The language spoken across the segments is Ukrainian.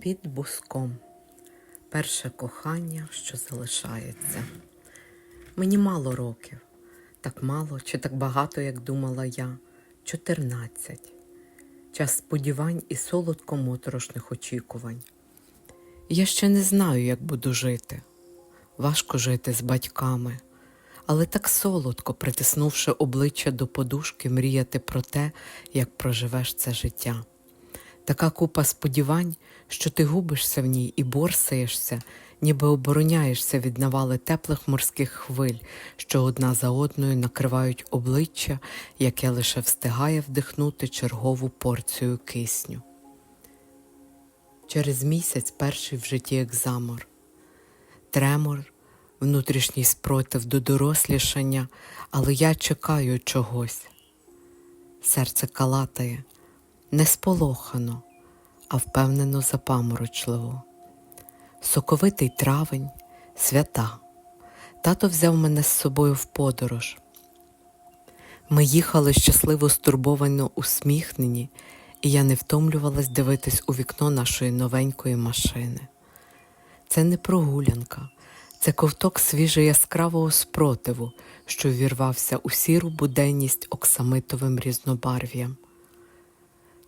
Під буском. Перше кохання, що залишається. Мені мало років. Так мало чи так багато, як думала я. Чотирнадцять. Час сподівань і солодко моторошних очікувань. Я ще не знаю, як буду жити. Важко жити з батьками, але так солодко, притиснувши обличчя до подушки, мріяти про те, як проживеш це життя. Така купа сподівань, що ти губишся в ній і борсаєшся, ніби обороняєшся від навали теплих морських хвиль, що одна за одною накривають обличчя, яке лише встигає вдихнути чергову порцію кисню. Через місяць перший в житті екзамор. Тремор, внутрішній спротив до дорослішання, але я чекаю чогось. Серце калатає, не сполохано, а впевнено запаморочливо. Соковитий травень, свята. Тато взяв мене з собою в подорож. Ми їхали щасливо стурбовано усміхнені, і я не втомлювалась дивитись у вікно нашої новенької машини. Це не прогулянка, це ковток свіже яскравого спротиву, що ввірвався у сіру буденність оксамитовим різнобарв'ям.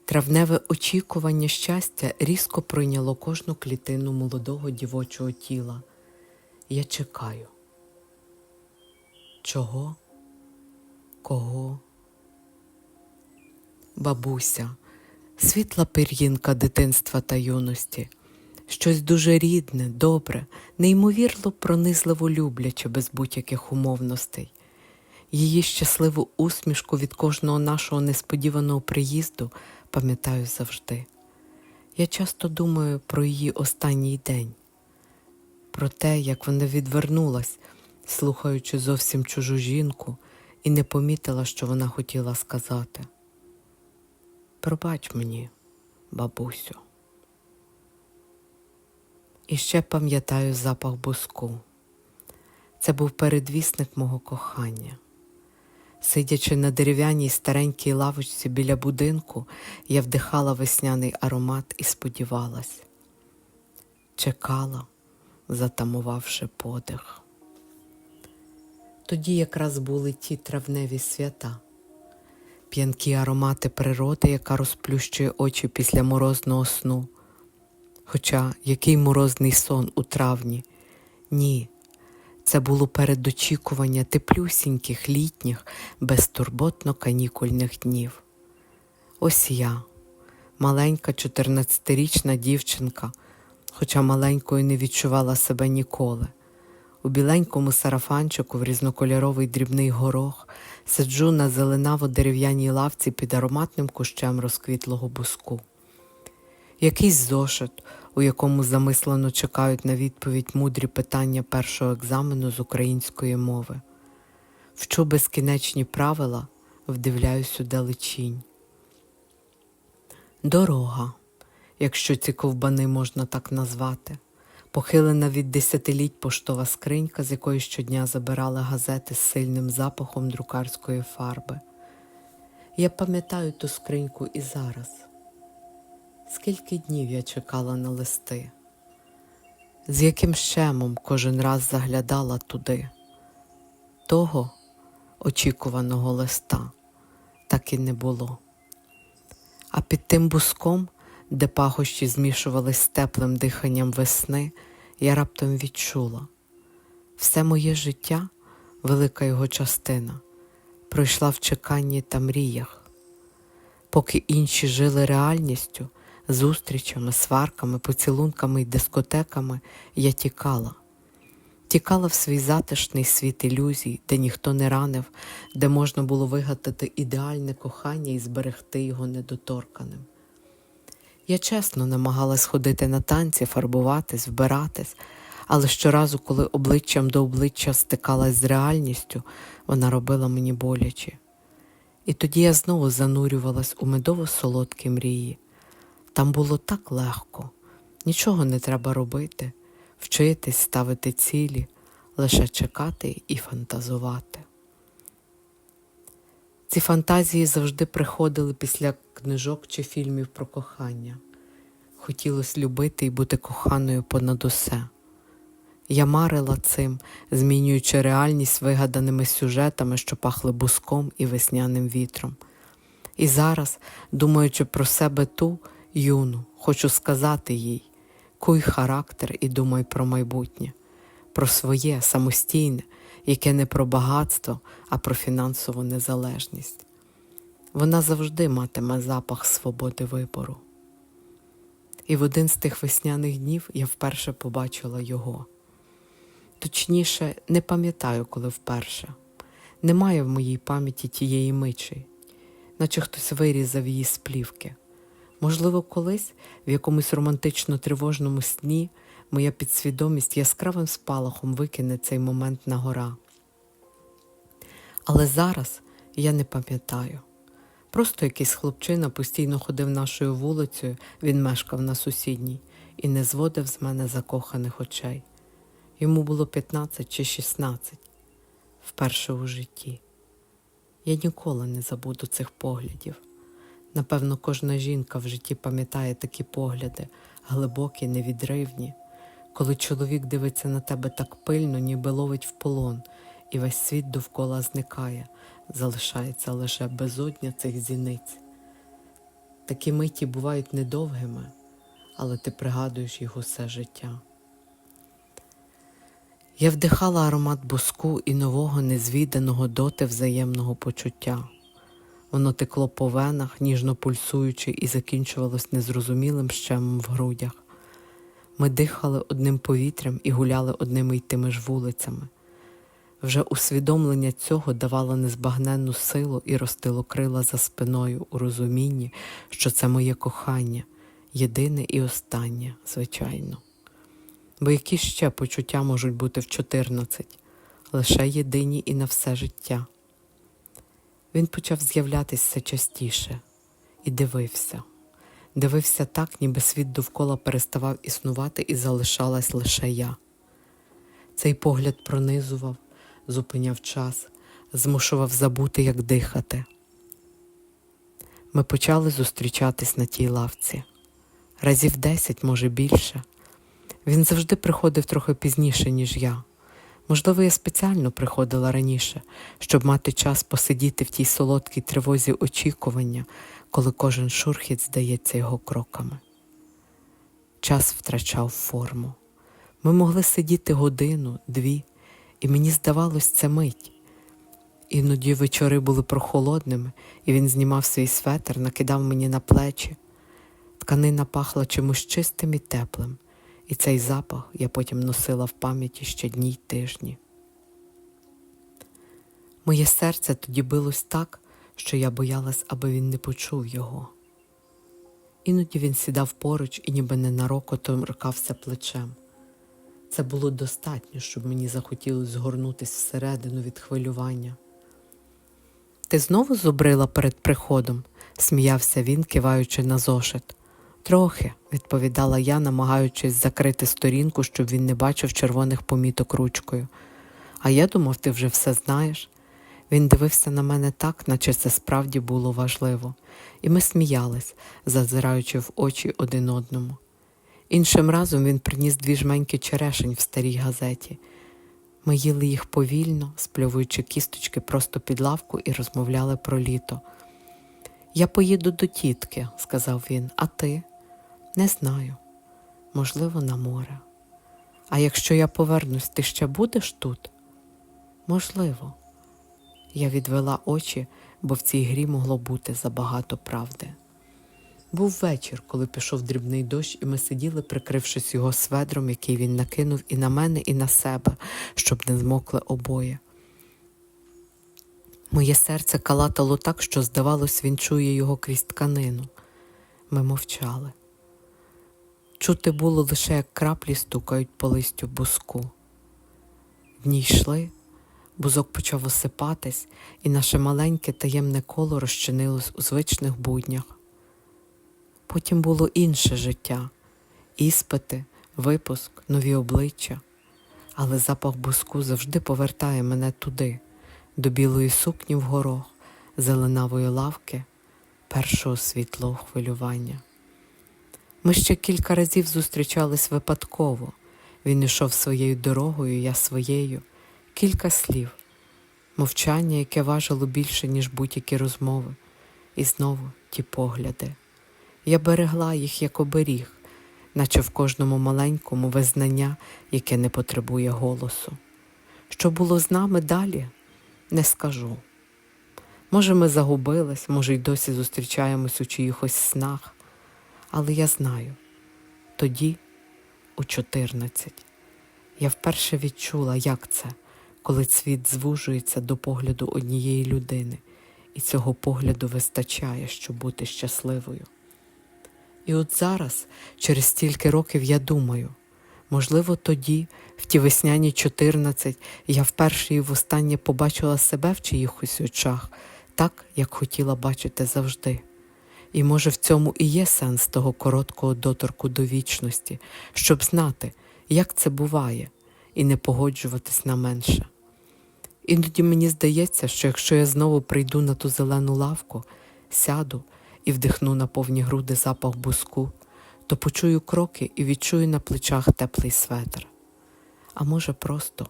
Травневе очікування щастя різко пройняло кожну клітину молодого дівочого тіла. Я чекаю. Чого? Кого? Бабуся, світла пир'їнка дитинства та юності, щось дуже рідне, добре, неймовірно пронизливо любляче без будь-яких умовностей. Її щасливу усмішку від кожного нашого несподіваного приїзду пам'ятаю завжди. Я часто думаю про її останній день, про те, як вона відвернулась, слухаючи зовсім чужу жінку, і не помітила, що вона хотіла сказати. Пробач мені, бабусю. І ще пам'ятаю запах буску. Це був передвісник мого кохання. Сидячи на дерев'яній старенькій лавочці біля будинку, я вдихала весняний аромат і сподівалась, чекала, затамувавши подих. Тоді якраз були ті травневі свята, п'янкі аромати природи, яка розплющує очі після морозного сну. Хоча який морозний сон у травні? Ні, це було передочікування теплюсіньких літніх, безтурботно канікульних днів. Ось я, маленька 14-річна дівчинка, хоча маленькою не відчувала себе ніколи. У біленькому сарафанчику в різнокольоровий дрібний горох сиджу на зеленаво дерев'яній лавці під ароматним кущем розквітлого буску. Якийсь зошит, у якому замислено чекають на відповідь мудрі питання першого екзамену з української мови. Вчу безкінечні правила, вдивляюсь у далечінь. Дорога, якщо ці ковбани можна так назвати, похилена від десятиліть поштова скринька, з якої щодня забирали газети з сильним запахом друкарської фарби. Я пам'ятаю ту скриньку і зараз. Скільки днів я чекала на листи, з яким щемом кожен раз заглядала туди. Того очікуваного листа так і не було. А під тим буском, де пахощі змішувались з теплим диханням весни, я раптом відчула все моє життя, велика його частина, пройшла в чеканні та мріях. Поки інші жили реальністю, зустрічами, сварками, поцілунками й дискотеками я тікала. Тікала в свій затишний світ ілюзій, де ніхто не ранив, де можна було вигадати ідеальне кохання і зберегти його недоторканим. Я чесно намагалась ходити на танці, фарбуватись, вбиратись, але щоразу, коли обличчям до обличчя стикалась з реальністю, вона робила мені боляче. І тоді я знову занурювалась у медово-солодкі мрії. Там було так легко, нічого не треба робити, вчитись, ставити цілі, лише чекати і фантазувати. Ці фантазії завжди приходили після книжок чи фільмів про кохання. Хотілося любити і бути коханою понад усе. Я марила цим, змінюючи реальність вигаданими сюжетами, що пахли буском і весняним вітром. І зараз, думаючи про себе ту юну, хочу сказати їй куй характер і думай про майбутнє, про своє самостійне, яке не про багатство, а про фінансову незалежність. Вона завжди матиме запах свободи вибору. І в один з тих весняних днів я вперше побачила його. Точніше, не пам'ятаю, коли вперше. Немає в моїй пам'яті тієї мичі, наче хтось вирізав її з плівки. Можливо, колись в якомусь романтично тривожному сні моя підсвідомість яскравим спалахом викине цей момент на гора. Але зараз я не пам'ятаю. Просто якийсь хлопчина постійно ходив нашою вулицею, він мешкав на сусідній, і не зводив з мене закоханих очей. Йому було 15 чи 16, вперше у житті. Я ніколи не забуду цих поглядів. Напевно, кожна жінка в житті пам'ятає такі погляди, глибокі, невідривні, коли чоловік дивиться на тебе так пильно, ніби ловить в полон, і весь світ довкола зникає, залишається лише безодня цих зіниць. Такі миті бувають недовгими, але ти пригадуєш їх усе життя. Я вдихала аромат буску і нового незвіданого доти взаємного почуття. Воно текло по венах, ніжно пульсуючи, і закінчувалось незрозумілим щемом в грудях. Ми дихали одним повітрям і гуляли одними й тими ж вулицями. Вже усвідомлення цього давало незбагненну силу і ростило крила за спиною у розумінні, що це моє кохання, єдине і останнє, звичайно. Бо які ще почуття можуть бути в 14, лише єдині і на все життя. Він почав з'являтися частіше і дивився. Дивився так, ніби світ довкола переставав існувати і залишалась лише я. Цей погляд пронизував, зупиняв час, змушував забути, як дихати. Ми почали зустрічатись на тій лавці. Разів десять, може більше. Він завжди приходив трохи пізніше, ніж я. Можливо, я спеціально приходила раніше, щоб мати час посидіти в тій солодкій тривозі очікування, коли кожен шурхіт здається його кроками. Час втрачав форму. Ми могли сидіти годину, дві, і мені здавалось це мить. Іноді вечори були прохолодними, і він знімав свій светр, накидав мені на плечі. Тканина пахла чимось чистим і теплим, і цей запах я потім носила в пам'яті ще дні й тижні. Моє серце тоді билось так, що я боялась, аби він не почув його. Іноді він сідав поруч і ніби ненароком торкався плечем. Це було достатньо, щоб мені захотілося згорнутись всередину від хвилювання. Ти знову зубрила перед приходом? сміявся він, киваючи на зошит. Трохи, відповідала я, намагаючись закрити сторінку, щоб він не бачив червоних поміток ручкою. А я думав, ти вже все знаєш. Він дивився на мене так, наче це справді було важливо, і ми сміялись, зазираючи в очі один одному. Іншим разом він приніс дві жменьки черешень в старій газеті. Ми їли їх повільно, спльовуючи кісточки просто під лавку і розмовляли про літо. Я поїду до тітки, сказав він, а ти? Не знаю. Можливо, на море. А якщо я повернусь, ти ще будеш тут? Можливо. Я відвела очі, бо в цій грі могло бути забагато правди. Був вечір, коли пішов дрібний дощ, і ми сиділи, прикрившись його сведром, який він накинув і на мене, і на себе, щоб не змокли обоє. Моє серце калатало так, що, здавалось, він чує його крізь тканину. Ми мовчали. Чути було лише, як краплі стукають по листю буску. Дні йшли, бузок почав осипатись, і наше маленьке таємне коло розчинилось у звичних буднях. Потім було інше життя, іспити, випуск, нові обличчя, але запах буску завжди повертає мене туди, до білої сукні в горох, зеленавої лавки, першого світлого хвилювання. Ми ще кілька разів зустрічались випадково. Він ішов своєю дорогою, я своєю. Кілька слів, мовчання, яке важило більше, ніж будь-які розмови, і знову ті погляди. Я берегла їх як оберіг, наче в кожному маленькому визнання, яке не потребує голосу. Що було з нами далі, не скажу. Може, ми загубились, може, й досі зустрічаємось у чиїхось снах, але я знаю, тоді, у 14, я вперше відчула, як це, коли світ звужується до погляду однієї людини, і цього погляду вистачає, щоб бути щасливою. І от зараз, через стільки років, я думаю, можливо, тоді, в ті весняні 14, я вперше і востаннє побачила себе в чиїхось очах, так, як хотіла бачити завжди. І може в цьому і є сенс того короткого доторку до вічності, щоб знати, як це буває, і не погоджуватись на менше. Іноді мені здається, що якщо я знову прийду на ту зелену лавку, сяду і вдихну на повні груди запах буску, то почую кроки і відчую на плечах теплий светр. А може, просто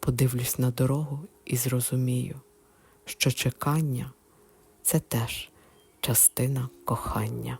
подивлюсь на дорогу і зрозумію, що чекання це теж частина кохання.